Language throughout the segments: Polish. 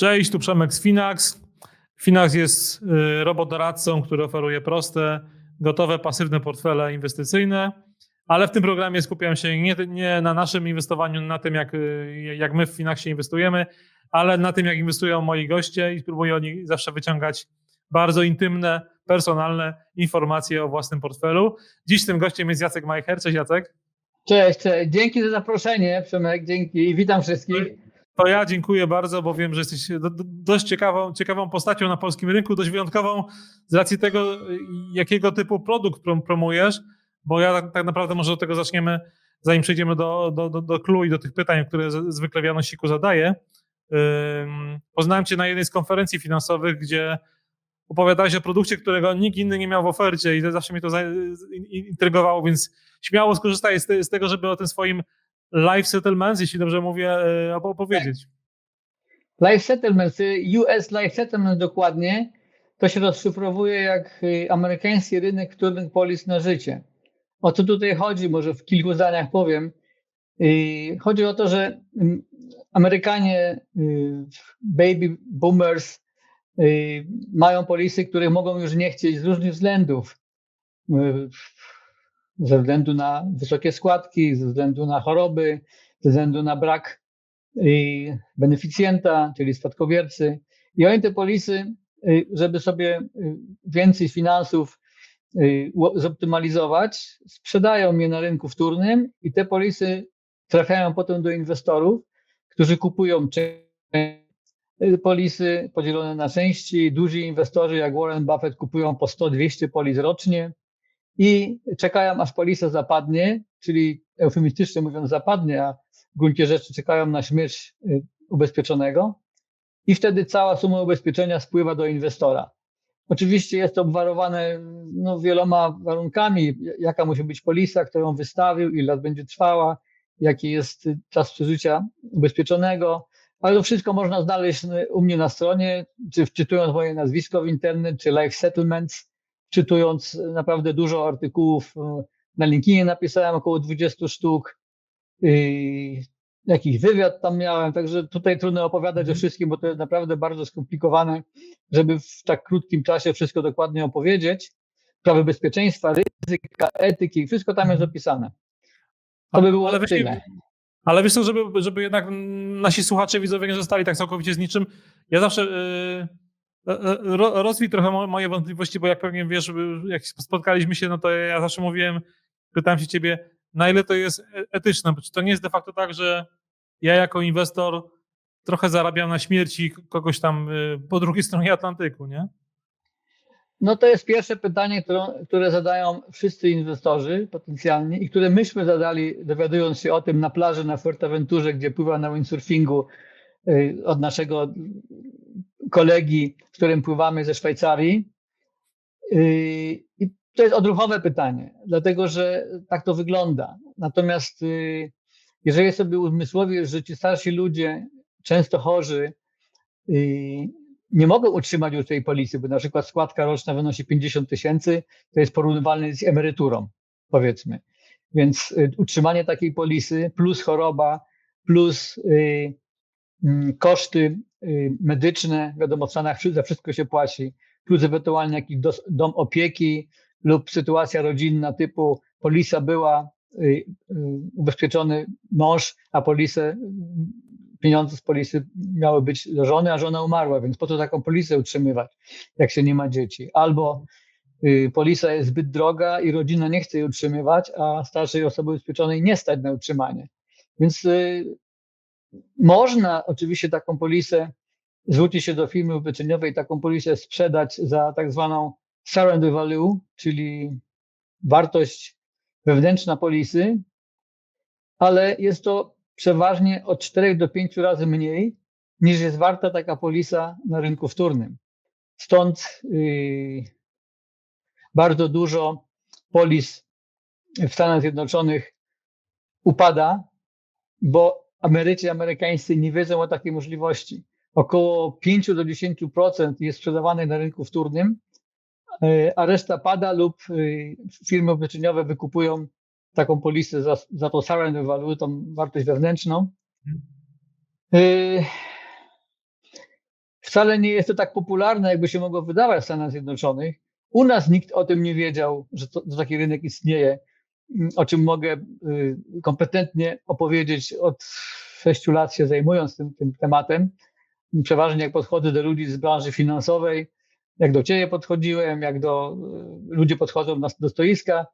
Cześć, tu Przemek z Finax. Finax jest y, robodoradcą, który oferuje proste, gotowe, pasywne portfele inwestycyjne, ale w tym programie skupiam się nie, nie na naszym inwestowaniu, na tym jak, y, jak my w Finaxie inwestujemy, ale na tym jak inwestują moi goście i spróbuję o nich zawsze wyciągać bardzo intymne, personalne informacje o własnym portfelu. Dziś tym gościem jest Jacek Majcher. Cześć Jacek. Cześć. Dzięki za zaproszenie, Przemek, dzięki i witam wszystkich. To ja dziękuję bardzo, bo wiem, że jesteś do, do, dość ciekawą, ciekawą postacią na polskim rynku, dość wyjątkową z racji tego, jakiego typu produkt prom, promujesz, bo ja tak, tak, naprawdę może do tego zaczniemy, zanim przejdziemy do, do, do, do clue i do tych pytań, które zwykle w Janosiku zadaję. Ym, poznałem Cię na jednej z konferencji finansowych, gdzie opowiadałeś o produkcie, którego nikt inny nie miał w ofercie i zawsze mnie to intrygowało, więc śmiało skorzystaj z, te, z tego, żeby o tym swoim Life Settlements, jeśli dobrze mówię, opowiedzieć. Tak. Life Settlements, US Life Settlements dokładnie, to się rozszyfrowuje jak amerykański rynek wtórnych polis na życie. O co tutaj chodzi, może w kilku zdaniach powiem. Chodzi o to, że Amerykanie, baby boomers, mają polisy, które mogą już nie chcieć z różnych względów ze względu na wysokie składki, ze względu na choroby, ze względu na brak y, beneficjenta, czyli spadkobiercy. I oni te polisy, y, żeby sobie y, więcej finansów zoptymalizować, sprzedają je na rynku wtórnym i te polisy trafiają potem do inwestorów, którzy kupują polisy podzielone na części. Duzi inwestorzy jak Warren Buffett kupują po 100-200 polis rocznie i czekają aż polisa zapadnie, czyli eufemistycznie mówiąc zapadnie, a w gruncie rzeczy czekają na śmierć y, ubezpieczonego. I wtedy cała suma ubezpieczenia spływa do inwestora. Oczywiście jest to obwarowane no, wieloma warunkami, jaka musi być polisa, którą wystawił, ile lat będzie trwała, jaki jest czas przeżycia ubezpieczonego, ale to wszystko można znaleźć u mnie na stronie, czy wczytując moje nazwisko w internet, czy Life Settlements, czytując naprawdę dużo artykułów e, na LinkedInie napisałem około 20 sztuk. Jakiś wywiad tam miałem, także tutaj trudno opowiadać o mhm. wszystkim, bo to jest naprawdę bardzo skomplikowane, żeby w tak krótkim czasie wszystko dokładnie opowiedzieć. Prawo bezpieczeństwa, ryzyka, etyki, wszystko tam jest mhm. opisane. To by było ale tyle. Ale wiesz żeby, żeby jednak nasi słuchacze, widzowie nie zostali tak całkowicie z niczym, ja zawsze yy E, e, rozwij trochę moje wątpliwości, bo jak pewnie wiesz, jak spotkaliśmy się, no to ja zawsze mówiłem, pytałem się ciebie, na ile to jest e, etyczne, czy to nie jest de facto tak, że ja jako inwestor trochę zarabiam na śmierci kogoś tam po drugiej stronie Atlantyku, nie? No to jest pierwsze pytanie, które, które zadają wszyscy inwestorzy potencjalni i które myśmy zadali, dowiadując się o tym na plaży na Fuerteventurze, gdzie pływa na windsurfingu od naszego kolegi, z którym pływamy ze Szwajcarii. Yy, I to jest odruchowe pytanie, dlatego że tak to wygląda. Natomiast yy, jeżeli sobie uzmysłowię, że ci starsi ludzie, często chorzy, yy, nie mogą utrzymać już tej polisy, bo na przykład składka roczna wynosi 50 tysięcy, to jest porównywalne z emeryturą, powiedzmy. Więc utrzymanie takiej polisy plus choroba, plus Mm, koszty medyczne, wiadomo, w Stanach za wszystko się płaci, plus ewentualnie jakiś dom opieki lub sytuacja rodzinna typu polisa była, y, y, ubezpieczony mąż, a polisę, pieniądze z polisy miały być do żony, a żona umarła, więc po co taką polisę utrzymywać, jak się nie ma dzieci? Albo polisa jest zbyt droga i rodzina nie chce jej utrzymywać, a starszej osoby ubezpieczonej nie stać na utrzymanie. Więc można oczywiście taką polisę, zwrócić się do firmy ubezpieczeniowej, taką polisę sprzedać za tak zwaną surrender value, czyli wartość wewnętrzna polisy, ale jest to przeważnie od 4 do 5 razy mniej niż jest warta taka polisa na rynku wtórnym. Stąd yy, bardzo dużo polis w Stanach Zjednoczonych upada, bo Amerycy amerykańscy nie wiedzą o takiej możliwości. Około 5 do 10% jest sprzedawane na rynku wtórnym, e, a reszta pada lub e, firmy ubezpieczeniowe wykupują taką polisę za, za to surrender value, tą wartość wewnętrzną. E, wcale nie jest to tak popularne, jakby się mogło wydawać w Stanach Zjednoczonych. U nas nikt o tym nie wiedział, że, to, że taki rynek istnieje, o czym mogę y, kompetentnie opowiedzieć od sześciu lat się zajmując tym, tym tematem. Przeważnie jak podchodzę do ludzi z branży finansowej, jak do ciebie podchodziłem, jak do y, ludzie podchodzą do stoiska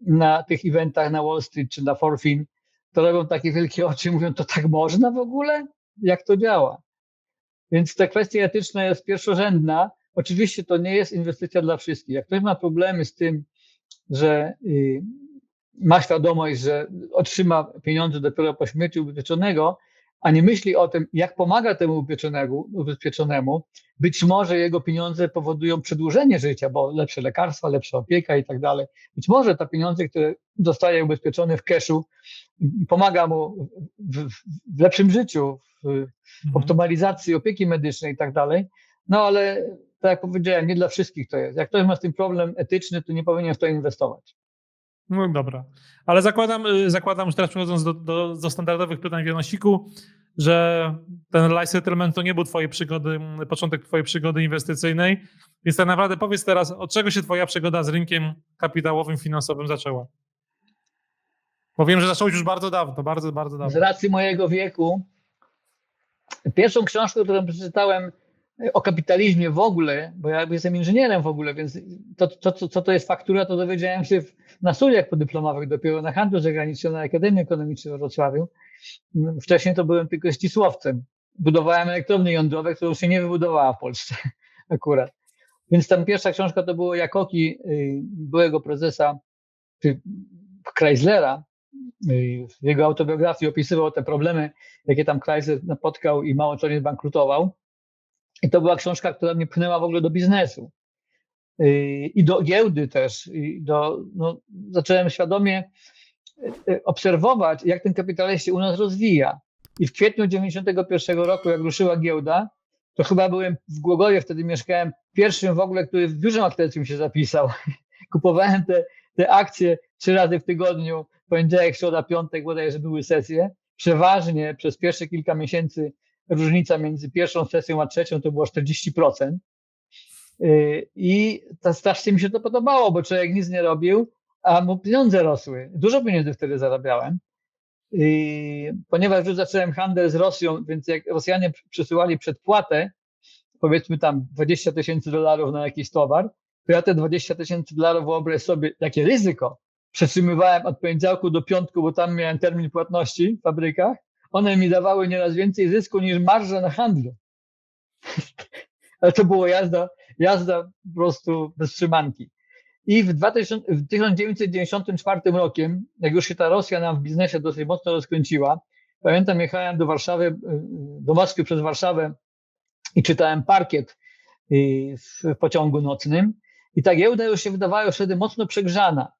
na tych eventach na Wall Street czy na Forfin, to robią takie wielkie oczy mówią, to tak można w ogóle? Jak to działa? Więc ta kwestia etyczna jest pierwszorzędna. Oczywiście to nie jest inwestycja dla wszystkich. Jak ktoś ma problemy z tym, że y, ma świadomość, że otrzyma pieniądze dopiero po śmierci ubezpieczonego, a nie myśli o tym, jak pomaga temu ubezpieczonemu, być może jego pieniądze powodują przedłużenie życia, bo lepsze lekarstwa, lepsza opieka i tak dalej. Być może te pieniądze, które dostaje ubezpieczony w cashu, pomaga mu w, w lepszym życiu, w Mhm. optymalizacji opieki medycznej i tak dalej. No ale tak jak powiedziałem, nie dla wszystkich to jest. Jak ktoś ma z tym problem etyczny, to nie powinien w to inwestować. No dobra, ale zakładam, y, zakładam że teraz przechodząc do, do, do standardowych pytań w Janosiku, że ten life settlement to nie był twojej przygody, początek twojej przygody inwestycyjnej, więc tak naprawdę powiedz teraz, od czego się twoja przygoda z rynkiem kapitałowym, finansowym zaczęła? Bo wiem, że zacząłeś już bardzo dawno, bardzo, bardzo Z dawno. racji mojego wieku, pierwszą książkę, którą przeczytałem o kapitalizmie w ogóle, bo ja jestem inżynierem w ogóle, więc to, to, to co to jest faktura, to dowiedziałem się w, na studiach podyplomowych, dopiero na handlu zagranicznym, na Akademii Ekonomicznej we Wrocławiu. Wcześniej to byłem tylko ścisłowcem. Budowałem elektrownie jądrowe, które już się nie wybudowała w Polsce akurat. Więc tam pierwsza książka to było Jakoki, y, byłego prezesa y, Chryslera. Y, W jego autobiografii opisywał te problemy, jakie tam Chrysler napotkał i mało co nie zbankrutował. I to była książka, która mnie pchnęła w ogóle do biznesu. Yy, I do giełdy też. I do, no, zacząłem świadomie yy, obserwować, jak ten kapitalizm się u nas rozwija. I w kwietniu 91 roku, jak ruszyła giełda, to chyba byłem w Głogowie, wtedy mieszkałem pierwszym w ogóle, który w biurze maklerskim się zapisał. Kupowałem te, te akcje trzy razy w tygodniu, poniedziałek, środa, piątek, bodajże były sesje. Przeważnie przez pierwsze kilka miesięcy różnica między pierwszą sesją a trzecią to było 40%. Yy, I to strasznie mi się to podobało, bo człowiek nic nie robił, a mu pieniądze rosły. Dużo pieniędzy wtedy zarabiałem. Yy, Ponieważ już zacząłem handel z Rosją, więc jak Rosjanie przysyłali przedpłatę, powiedzmy tam 20 tysięcy dolarów na jakiś towar, to ja te 20 tysięcy dolarów wyobraź sobie, jakie ryzyko. Przetrzymywałem od poniedziałku do piątku, bo tam miałem termin płatności w fabrykach. One mi dawały nieraz więcej zysku niż marża na handlu. Ale to było jazda, jazda po prostu bez trzymanki. I w, 2000, w 1994 rokiem, jak już się ta Rosja nam w biznesie dosyć mocno rozkręciła, pamiętam, jechałem do Warszawy, y, do Moskwy przez Warszawę i czytałem parkiet y, w pociągu nocnym. I ta giełda już się wydawała już wtedy mocno przegrzana.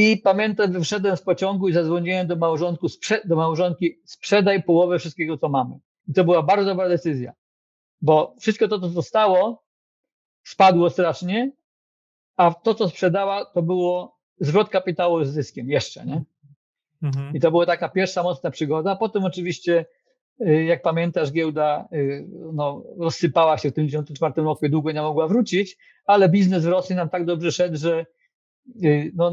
I pamiętam, że wszedłem z pociągu i zadzwoniłem do, małżonku, do małżonki, sprzedaj połowę wszystkiego, co mamy. I to była bardzo dobra decyzja, bo wszystko to, co zostało, spadło strasznie, a to, co sprzedała, to było zwrot kapitału z zyskiem jeszcze, nie? Mhm. I to była taka pierwsza mocna przygoda. Potem oczywiście, y, jak pamiętasz, giełda y, no, rozsypała się w tym 1994 roku i długo nie mogła wrócić, ale biznes w Rosji nam tak dobrze szedł, że y, no,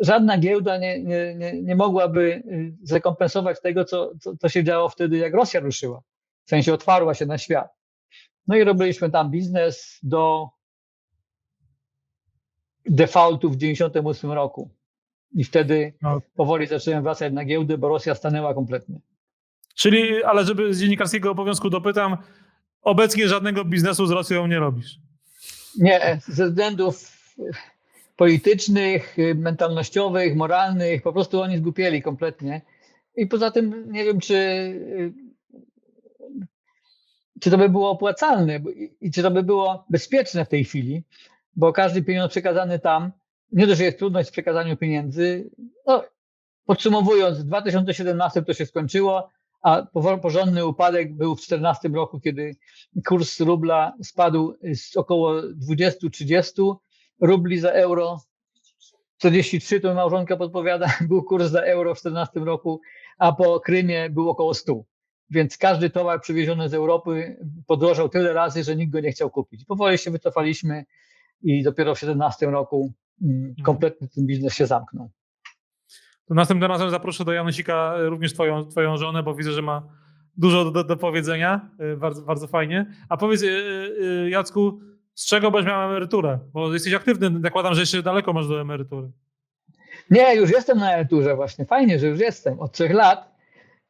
żadna giełda nie, nie, nie, nie mogłaby y, zrekompensować tego, co, co, co się działo wtedy, jak Rosja ruszyła. W sensie otwarła się na świat. No i robiliśmy tam biznes do defaultu w 98 roku. I wtedy No. powoli zacząłem wracać na giełdę, bo Rosja stanęła kompletnie. Czyli, ale żeby z dziennikarskiego obowiązku dopytam, obecnie żadnego biznesu z Rosją nie robisz. Nie, ze względów politycznych, y, mentalnościowych, moralnych, po prostu oni zgłupieli kompletnie. I poza tym nie wiem, czy, y, czy to by było opłacalne i czy to by było bezpieczne w tej chwili, bo każdy pieniądz przekazany tam, nie dość, że jest trudność w przekazaniu pieniędzy. No, podsumowując, w 2017 to się skończyło, a porządny upadek był w 2014 roku, kiedy kurs rubla spadł z około 20-30 rubli za euro. 43 to małżonka podpowiada, był kurs za euro w 2014 roku, a po Krymie był około 100. więc każdy towar przywieziony z Europy podrożał tyle razy, że nikt go nie chciał kupić. Powoli się wycofaliśmy i dopiero w 2017 roku mm, kompletnie ten biznes się zamknął. To następnym razem zaproszę do Janusika również twoją, twoją żonę, bo widzę, że ma dużo do, do powiedzenia. Y, Bardzo, bardzo fajnie. A powiedz, y, y, Jacku, z czego będziesz miał emeryturę? Bo jesteś aktywny, zakładam, że jeszcze daleko masz do emerytury. Nie, już jestem na emeryturze właśnie. Fajnie, że już jestem od trzech lat,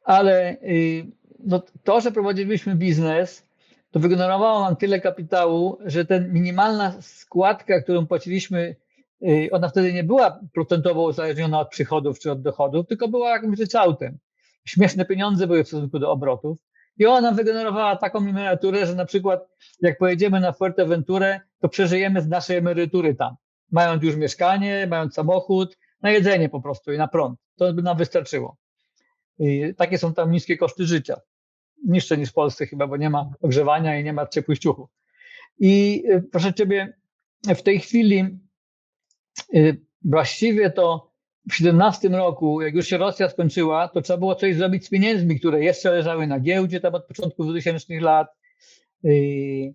ale y, no, to, że prowadziliśmy biznes, to wygenerowało nam tyle kapitału, że ten minimalna składka, którą płaciliśmy, y, ona wtedy nie była procentowo uzależniona od przychodów czy od dochodów, tylko była jakimś ryczałtem. Śmieszne pieniądze były w stosunku do obrotów. I ona wygenerowała taką emeryturę, że na przykład jak pojedziemy na Fuerteventurę, to przeżyjemy z naszej emerytury tam. Mając już mieszkanie, mając samochód, na jedzenie po prostu i na prąd. To by nam wystarczyło. I takie są tam niskie koszty życia. Niższe niż w Polsce chyba, bo nie ma ogrzewania i nie ma ciepłych ciuchów. I y, proszę Ciebie, w tej chwili y, właściwie to w 17 roku, jak już się Rosja skończyła, to trzeba było coś zrobić z pieniędzmi, które jeszcze leżały na giełdzie tam od początku 2000 lat. Y,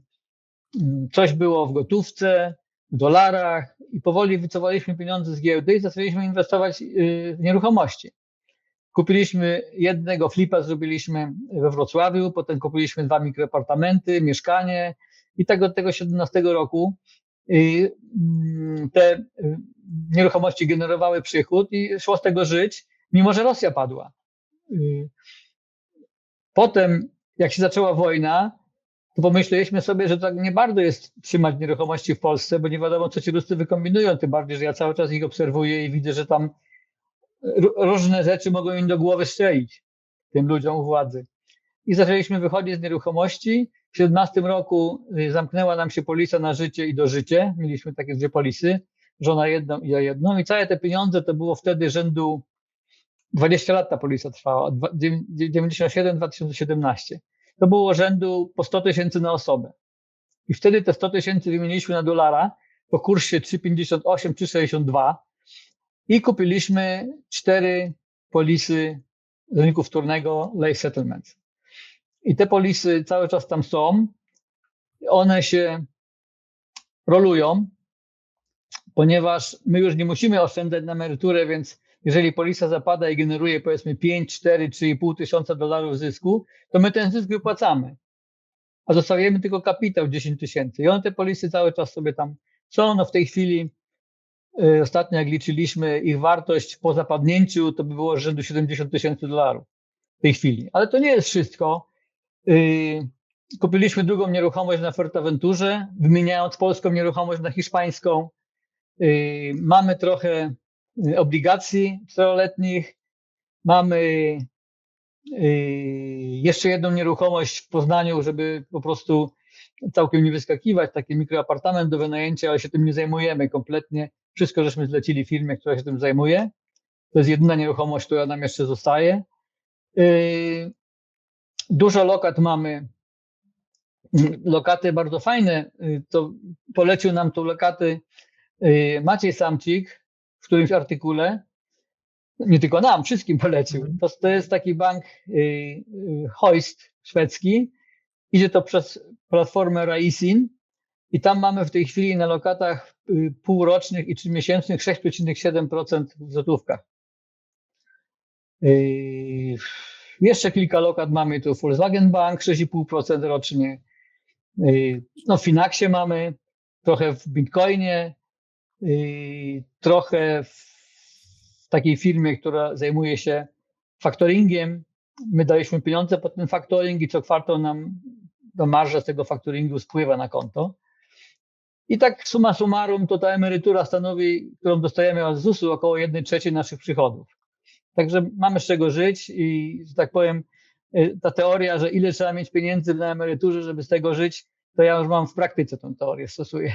Coś było w gotówce, w dolarach i powoli wycofaliśmy pieniądze z giełdy i zaczęliśmy inwestować w nieruchomości. Kupiliśmy jednego flipa, zrobiliśmy we Wrocławiu, potem kupiliśmy dwa mikroapartamenty, mieszkanie i tak od tego 17 roku y, mm, te y, nieruchomości generowały przychód i szło z tego żyć, mimo że Rosja padła. Y, Potem, jak się zaczęła wojna, to pomyśleliśmy sobie, że tak nie bardzo jest trzymać nieruchomości w Polsce, bo nie wiadomo, co ci Ruscy wykombinują, tym bardziej, że ja cały czas ich obserwuję i widzę, że tam różne rzeczy mogą im do głowy strzelić, tym ludziom władzy. I zaczęliśmy wychodzić z nieruchomości. W 17 roku zamknęła nam się polisa na życie i do życie. Mieliśmy takie dwie polisy, żona jedną i ja jedną. I całe te pieniądze to było wtedy rzędu 20 lat ta polisa trwała, 97-2017. To było rzędu po 100 tysięcy na osobę. I wtedy te 100 tysięcy wymieniliśmy na dolara po kursie 3,58, 3,62 i kupiliśmy cztery polisy rynku wtórnego Lay Settlements. I te polisy cały czas tam są. One się rolują, ponieważ my już nie musimy oszczędzać na emeryturę, więc jeżeli polisa zapada i generuje powiedzmy 5, 4, 3,5 tysiąca dolarów zysku, to my ten zysk wypłacamy. A zostawiamy tylko kapitał 10 tysięcy. I one te polisy cały czas sobie tam są. No w tej chwili Ostatnio, jak liczyliśmy ich wartość po zapadnięciu, to by było rzędu 70 tysięcy dolarów w tej chwili. Ale to nie jest wszystko. Kupiliśmy drugą nieruchomość na Fuerteventurze, wymieniając polską nieruchomość na hiszpańską. Mamy trochę obligacji czteroletnich. Mamy jeszcze jedną nieruchomość w Poznaniu, żeby po prostu całkiem nie wyskakiwać, taki mikroapartament do wynajęcia, ale się tym nie zajmujemy kompletnie. Wszystko żeśmy zlecili firmie, która się tym zajmuje. To jest jedyna nieruchomość, która nam jeszcze zostaje. Dużo lokat mamy. Lokaty bardzo fajne. Yy, to polecił nam tu lokaty yy, Maciej Samcik w którymś artykule. Nie tylko nam, wszystkim polecił. To, to jest taki bank Hoist szwedzki. Idzie to przez platformę Raisin i tam mamy w tej chwili na lokatach y, półrocznych i trzymiesięcznych 6,7% w złotówkach. Yy, jeszcze kilka lokat mamy tu Volkswagen Bank 6,5% rocznie. Yy, no w Finaxie mamy, trochę w Bitcoinie, yy, trochę w takiej firmie, która zajmuje się faktoringiem. My daliśmy pieniądze pod ten faktoring i co kwartał nam do marża z tego faktoringu spływa na konto. I tak suma summarum to ta emerytura stanowi, którą dostajemy od ZUS-u, około 1 trzeciej naszych przychodów. Także mamy z czego żyć i, że tak powiem, y, ta teoria, że ile trzeba mieć pieniędzy na emeryturze, żeby z tego żyć, to ja już mam w praktyce tą teorię, stosuję.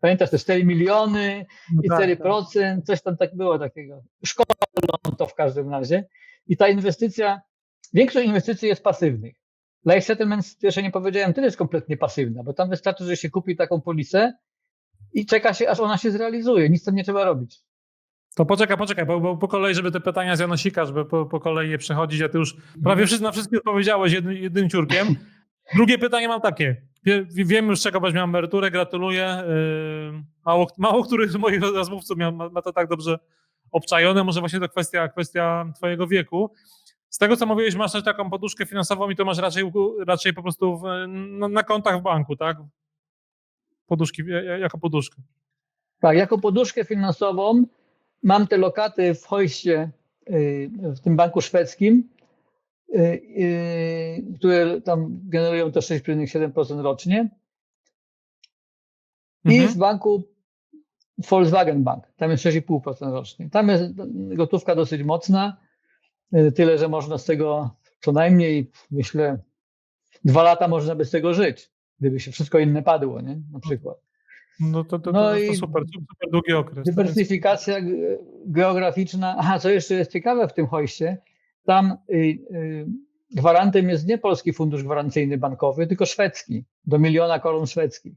Pamiętasz te 4 miliony i 4%, coś tam tak było takiego. Szkolą to w każdym razie. I ta inwestycja, większość inwestycji jest pasywnych. Life Settlements, jeszcze nie powiedziałem, to jest kompletnie pasywna, bo tam wystarczy, że się kupi taką polisę i czeka się, aż ona się zrealizuje. Nic tam nie trzeba robić. To poczekaj, poczekaj, bo, bo po kolei, żeby te pytania z Janosika, żeby po, po kolei je przechodzić, a ty już prawie wszyscy, na wszystkie odpowiedziałeś jednym, jednym ciurkiem. Drugie pytanie mam takie. Wie, wiem już, czego weźmiemy emeryturę, gratuluję. Yy, mało, mało który z moich rozmówców miał, ma, ma to tak dobrze obczajone, może właśnie to kwestia, kwestia twojego wieku. Z tego, co mówiłeś, masz też taką poduszkę finansową i to masz raczej, raczej po prostu w, na, na kontach w banku, tak? Poduszki, jako poduszkę. Tak, jako poduszkę finansową mam te lokaty w Hojście, y, w tym banku szwedzkim, y, y, które tam generują to 6,7% rocznie. I Mhm. w banku Volkswagen Bank, tam jest 6,5% rocznie. Tam jest gotówka dosyć mocna, tyle, że można z tego co najmniej, myślę, dwa lata można by z tego żyć, gdyby się wszystko inne padło, nie? Na przykład. No to, to, to, No to i super, super długi okres. Jest- Dywersyfikacja ge- geograficzna. Aha, co jeszcze jest ciekawe w tym hojście, tam y, y, gwarantem jest nie polski fundusz gwarancyjny bankowy, tylko szwedzki, do miliona koron szwedzkich.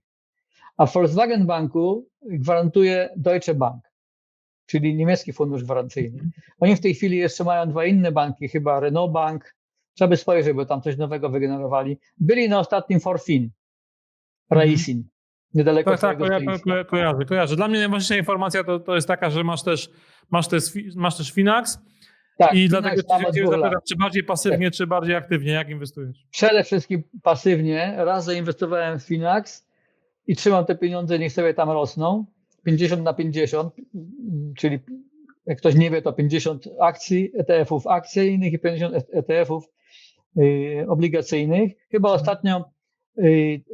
A w Volkswagen Banku gwarantuje Deutsche Bank, czyli niemiecki fundusz gwarancyjny. Oni w tej chwili jeszcze mają dwa inne banki, chyba Renault Bank, trzeba by spojrzeć, bo tam coś nowego wygenerowali. Byli na ostatnim Forfin, Raisin, niedaleko Tak, tak, kojarzę, kojarzę. Dla mnie najważniejsza informacja to, to jest taka, że masz też, masz też, masz też Finax Tak, i dlatego cię zapytać, czy bardziej pasywnie, czy bardziej aktywnie, jak inwestujesz? Przede wszystkim pasywnie. Raz zainwestowałem w Finax i trzymam te pieniądze, niech sobie tam rosną. 50 na 50, mm, czyli jak ktoś nie wie, to 50 akcji, ETF-ów akcyjnych i 50 ETF-ów y, obligacyjnych. Chyba ostatnio y,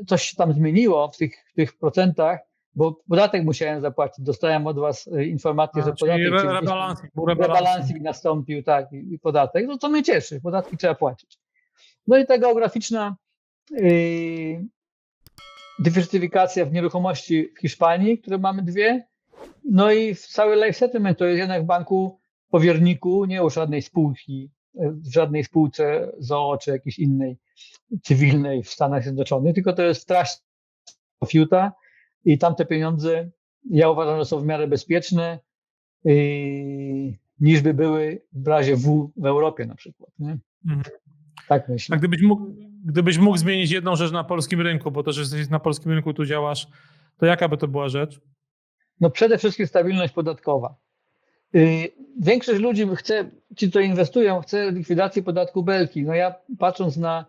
coś się tam zmieniło w tych, w tych procentach, bo podatek musiałem zapłacić. Dostałem od Was y, informację, A, że podatek re, się rebalansing, był rebalansing. rebalansing nastąpił, tak, i podatek, no to mnie cieszy, podatki trzeba płacić. No i ta geograficzna yy, dywersyfikacja w nieruchomości w Hiszpanii, które mamy dwie, no i w cały life settlement to jest jednak w banku powierniku, nie u żadnej spółki, w żadnej spółce ZOO czy jakiejś innej cywilnej w Stanach Zjednoczonych, tylko to jest of Utah i tam te pieniądze ja uważam, że są w miarę bezpieczne, yy, niż by były w razie W w Europie na przykład. Nie? Mhm. Tak myślę. A gdybyś mógł, gdybyś mógł zmienić jedną rzecz na polskim rynku, bo też jesteś na polskim rynku, tu działasz, to jaka by to była rzecz? No przede wszystkim stabilność podatkowa. Yy, Większość ludzi chce, ci co inwestują, chce likwidacji podatku belki. No ja patrząc na,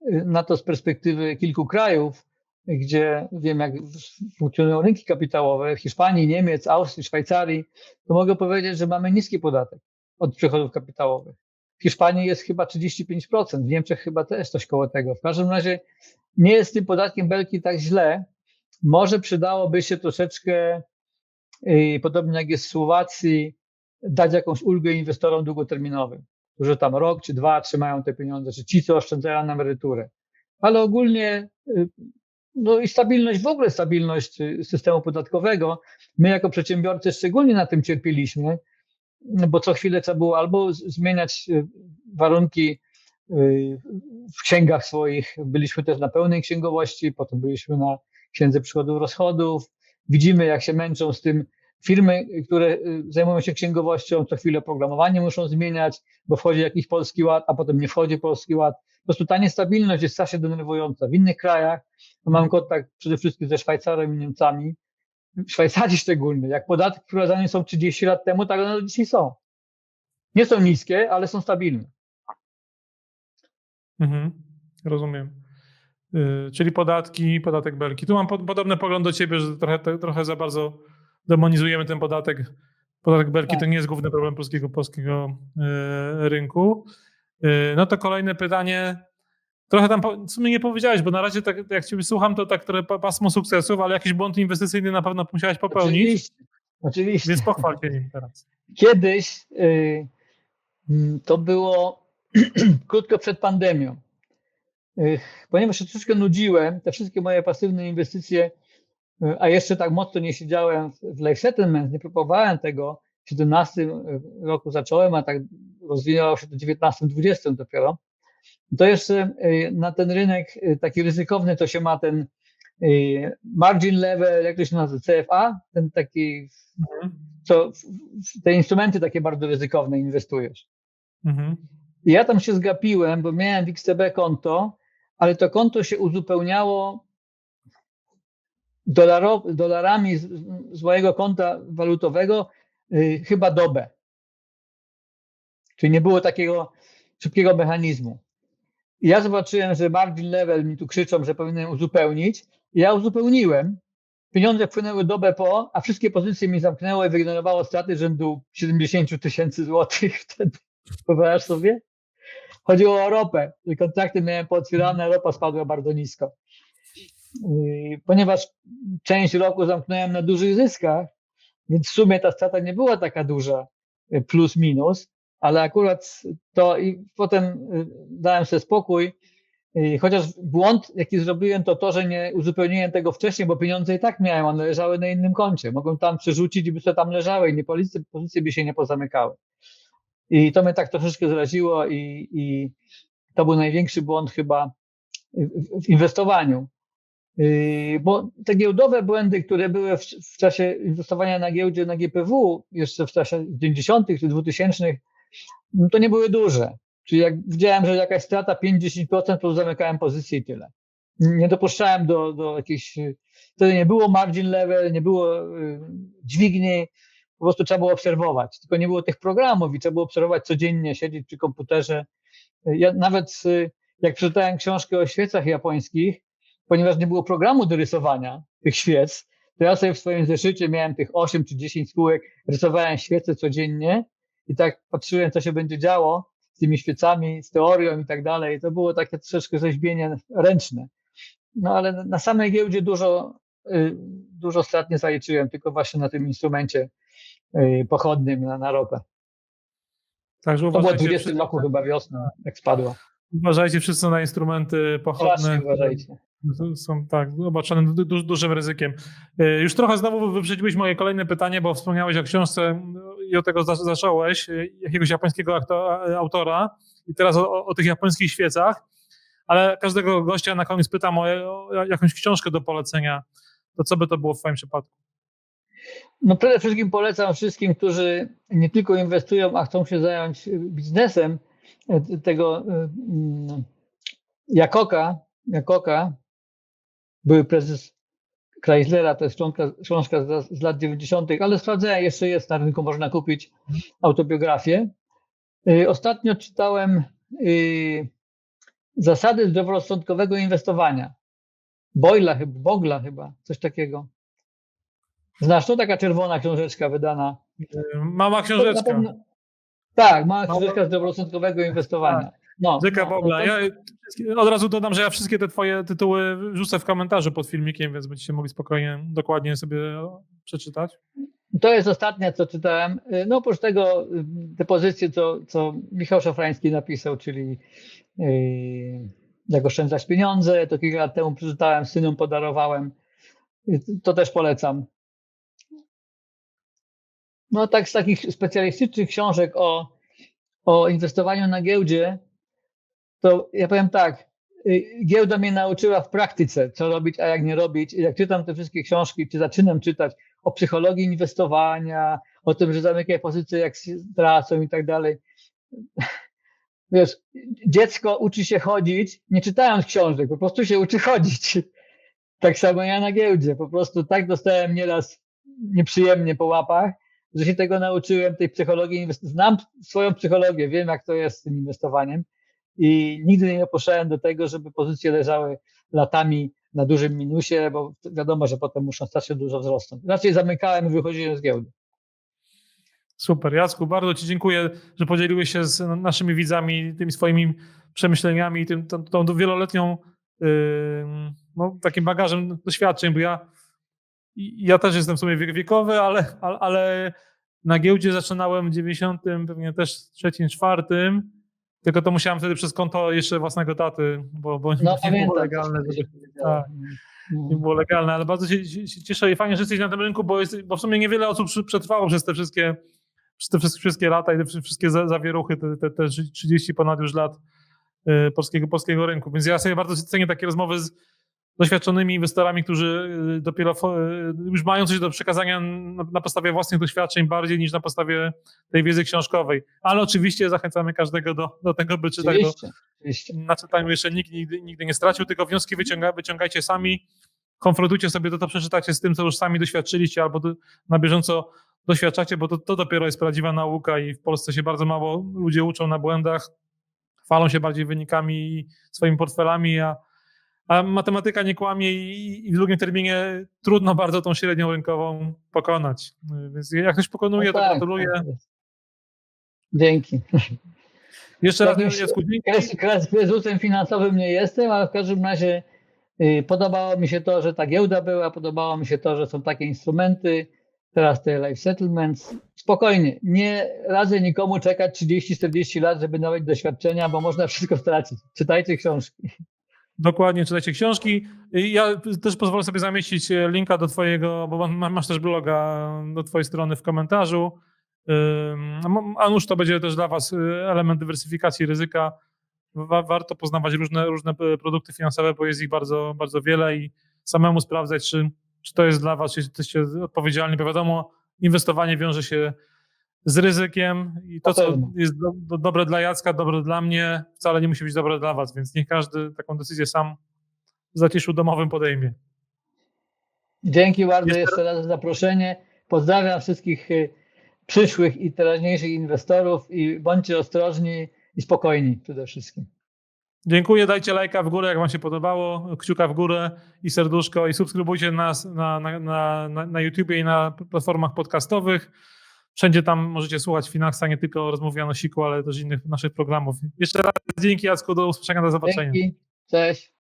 yy, na to z perspektywy kilku krajów, gdzie wiem jak funkcjonują rynki kapitałowe, w Hiszpanii, Niemiec, Austrii, Szwajcarii, to mogę powiedzieć, że mamy niski podatek od przychodów kapitałowych. W Hiszpanii jest chyba 35%, w Niemczech chyba też coś koło tego. W każdym razie nie jest tym podatkiem belki tak źle. Może przydałoby się troszeczkę podobnie jak jest w Słowacji, dać jakąś ulgę inwestorom długoterminowym, którzy tam rok czy dwa trzymają te pieniądze, czy ci, co oszczędzają na emeryturę. Ale ogólnie, y, no i stabilność, w ogóle stabilność y, systemu podatkowego. My jako przedsiębiorcy szczególnie na tym cierpieliśmy, bo co chwilę trzeba było albo zmieniać y, warunki y, w księgach swoich. Byliśmy też na pełnej księgowości, potem byliśmy na księdze przychodów, rozchodów. Widzimy, jak się męczą z tym firmy, które y, zajmują się księgowością, co chwilę oprogramowanie muszą zmieniać, bo wchodzi jakiś polski ład, a potem nie wchodzi polski ład. Po prostu ta niestabilność jest strasznie denerwująca. W innych krajach, mam kontakt przede wszystkim ze Szwajcarem i Niemcami, Szwajcarii szczególnie, jak podatki wprowadzane są 30 lat temu, tak one dzisiaj są. Nie są niskie, ale są stabilne. Mhm, rozumiem. Y, czyli podatki, podatek belki. Tu mam pod, podobny pogląd do ciebie, że trochę, trochę za bardzo demonizujemy ten podatek. Podatek belki Tak. to nie jest główny problem polskiego, polskiego y, rynku. Y, no to kolejne pytanie. Trochę tam w sumie nie powiedziałeś, bo na razie tak, jak ciebie słucham, to tak pa- pasmo sukcesów, ale jakiś błąd inwestycyjny na pewno musiałeś popełnić, Oczywiście. Oczywiście. więc pochwal się nim teraz. Kiedyś y, to było krótko przed pandemią. Ponieważ się troszeczkę nudziłem, te wszystkie moje pasywne inwestycje, y, a jeszcze tak mocno nie siedziałem w- life settlement, nie próbowałem tego. W 17 roku zacząłem, a tak rozwijało się do 19-20 dopiero. To jeszcze y, na ten rynek taki ryzykowny to się ma ten margin level, jak to się nazywa, CFA, ten taki Mhm. co te instrumenty takie bardzo ryzykowne inwestujesz. Mhm. I ja tam się zgapiłem, bo miałem w XTB konto, ale to konto się uzupełniało dolarami z, mojego konta walutowego y, chyba dobę. Czyli nie było takiego szybkiego mechanizmu. I ja zobaczyłem, że margin level mi tu krzyczą, że powinienem uzupełnić. Ja uzupełniłem. Pieniądze wpłynęły dobę po, a wszystkie pozycje mi zamknęło i wygenerowało straty rzędu 70 tysięcy złotych wtedy. Wyobrażasz sobie? Chodziło o ropę. Kontrakty miałem pootwierane, ropa spadła bardzo nisko. Ponieważ część roku zamknąłem na dużych zyskach, więc w sumie ta strata nie była taka duża, yy, plus minus, ale akurat to i potem yy, dałem sobie spokój. Yy, Chociaż błąd, jaki zrobiłem, to to, że nie uzupełniłem tego wcześniej, bo pieniądze i tak miałem, one leżały na innym koncie. Mogłem tam przerzucić i by sobie tam leżały i nie pozycje, pozycje by się nie pozamykały. I to mnie tak troszeczkę zraziło i, i to był największy błąd chyba w, inwestowaniu. Yy, Bo te giełdowe błędy, które były w, w czasie inwestowania na giełdzie, na GPW, jeszcze w czasie 90. czy 2000, no to nie były duże. Czyli jak widziałem, że jakaś strata 5-10%, to zamykałem pozycję i tyle. Nie dopuszczałem do, do jakichś, wtedy nie było margin level, nie było yy, dźwigni, po prostu trzeba było obserwować. Tylko nie było tych programów i trzeba było obserwować codziennie, siedzieć przy komputerze. Ja nawet y, jak przeczytałem książkę o świecach japońskich, ponieważ nie było programu do rysowania tych świec, to ja sobie w swoim zeszycie miałem tych 8 czy 10 spółek, rysowałem świece codziennie i tak patrzyłem, co się będzie działo z tymi świecami, z teorią i tak dalej. To było takie troszeczkę rzeźbienie ręczne. No ale na samej giełdzie dużo, dużo strat nie zaliczyłem, tylko właśnie na tym instrumencie y, pochodnym na, na ropę. Także To było w uważajcie, 20 wszyscy, roku chyba wiosna, jak spadła. uważajcie wszyscy na instrumenty pochodne. Strasznie uważajcie. Są tak, obarczone du, du, dużym ryzykiem. Y, Już trochę znowu wyprzedziłeś moje kolejne pytanie, bo wspomniałeś o książce i od tego za- zacząłeś, y, jakiegoś japońskiego autora i teraz o, o tych japońskich świecach, ale każdego gościa na koniec pytam o, o jakąś książkę do polecenia. To co by to było w twoim przypadku? No przede wszystkim polecam wszystkim, którzy nie tylko inwestują, a chcą się zająć y, biznesem y, tego y, mm, Jakoka, Jakoka, były prezes Chryslera, to jest książka, z, z lat 90., ale sprawdzałem, jeszcze jest na rynku, można kupić autobiografię. Ostatnio czytałem zasady zdroworozsądkowego inwestowania. Boyla chyba, Bogla chyba, coś takiego. Znasz, to taka czerwona książeczka wydana. Mama książeczka. pewno- Tak, mała książeczka zdroworozsądkowego inwestowania. No, Zyka no, Bogla. Ja od razu dodam, że ja wszystkie te twoje tytuły rzucę w komentarzu pod filmikiem, więc będziecie mogli spokojnie, dokładnie sobie przeczytać. To jest ostatnia, co czytałem. No oprócz tego y, te pozycje, co, co Michał Szafrański napisał, czyli yy, jak oszczędzać pieniądze, to kilka lat temu przeczytałem, synom podarowałem. To też polecam. No tak z takich specjalistycznych książek o, o inwestowaniu na giełdzie, to ja powiem tak, y, giełda mnie nauczyła w praktyce, co robić, a jak nie robić. I Jak czytam te wszystkie książki, czy zaczynam czytać o psychologii inwestowania, o tym, że zamykaj pozycje, jak się tracą i tak dalej. Wiesz, dziecko uczy się chodzić, nie czytając książek, po prostu się uczy chodzić. Tak samo ja na giełdzie, po prostu tak dostałem nieraz nieprzyjemnie po łapach, że się tego nauczyłem, tej psychologii Znam swoją psychologię, wiem jak to jest z tym inwestowaniem i nigdy nie poszedłem do tego, żeby pozycje leżały latami na dużym minusie, bo wiadomo, że potem muszą strasznie dużo wzrosnąć. Raczej zamykałem i wychodziłem z giełdy. Super. Jacku, bardzo Ci dziękuję, że podzieliłeś się z naszymi widzami tymi swoimi przemyśleniami i tym, tą, tą wieloletnią yy, no, takim bagażem doświadczeń, bo ja, ja też jestem w sumie wiek wiekowy, ale, ale, ale na giełdzie zaczynałem w 90, pewnie też trzecim, czwartym, tylko to musiałem wtedy przez konto jeszcze własnego taty, bo, bo No nie było legalne. Żeby, działo. tak. nie było legalne, ale bardzo się, się, cieszę i fajnie, że jesteś na tym rynku, bo, jest, bo w sumie niewiele osób przetrwało przez te wszystkie, przez te wszystkie, lata i te wszy- wszystkie za- zawieruchy, te, te, te 30 ponad już lat y, polskiego, polskiego rynku. Więc ja sobie bardzo cenię takie rozmowy z, doświadczonymi inwestorami, którzy y, dopiero y, już mają coś do przekazania na, podstawie własnych doświadczeń bardziej niż na podstawie tej wiedzy książkowej. Ale oczywiście zachęcamy każdego do, do tego, by czytać, Oczywiście, oczywiście. na czytaniu jeszcze nikt nigdy, nigdy nie stracił, tylko wnioski wyciąga, wyciągajcie sami, konfrontujcie sobie to, to przeczytacie z tym, co już sami doświadczyliście albo na bieżąco doświadczacie, bo to, to dopiero jest prawdziwa nauka i w Polsce się bardzo mało ludzie uczą na błędach, chwalą się bardziej wynikami i swoimi portfelami, a, a matematyka nie kłamie i, i w drugim terminie trudno bardzo tą średnią rynkową pokonać. Więc jak ktoś pokonuje, No to tak, gratuluję. tak. Dzięki. Jeszcze raz, Jakimś- Jacku, dzięki. Kryzysem finansowym nie jestem, ale w każdym razie y, podobało mi się to, że ta giełda była, podobało mi się to, że są takie instrumenty, teraz te life settlements. Spokojnie, nie radzę nikomu czekać 30-40 lat, żeby nabyć doświadczenia, bo można wszystko stracić. Czytajcie książki. Dokładnie, czytajcie książki. Ja też pozwolę sobie zamieścić e, linka do twojego, bo ma- masz też bloga do twojej strony w komentarzu. A nuż to będzie też dla was y, element dywersyfikacji ryzyka. Wa- Warto poznawać różne, różne e, produkty finansowe, bo jest ich bardzo, bardzo wiele i samemu sprawdzać, czy, czy to jest dla was, czy jesteście odpowiedzialni, bo wiadomo, inwestowanie wiąże się z ryzykiem i to, co jest do, do, dobre dla Jacka, dobre dla mnie, wcale nie musi być dobre dla was, więc niech każdy taką decyzję sam w zaciszu domowym podejmie. Dzięki bardzo Jeszcze jeszcze raz za zaproszenie. Pozdrawiam wszystkich y, przyszłych i teraźniejszych inwestorów i bądźcie ostrożni i spokojni przede wszystkim. Dziękuję, dajcie lajka w górę, jak wam się podobało, kciuka w górę i serduszko i subskrybujcie nas na, na, na, na, YouTubie i na platformach podcastowych. Wszędzie tam możecie słuchać Finaxa, nie tylko rozmów Janosiku, ale też innych naszych programów. Jeszcze raz dzięki Jacku, do usłyszenia, do zobaczenia. Dzięki, cześć.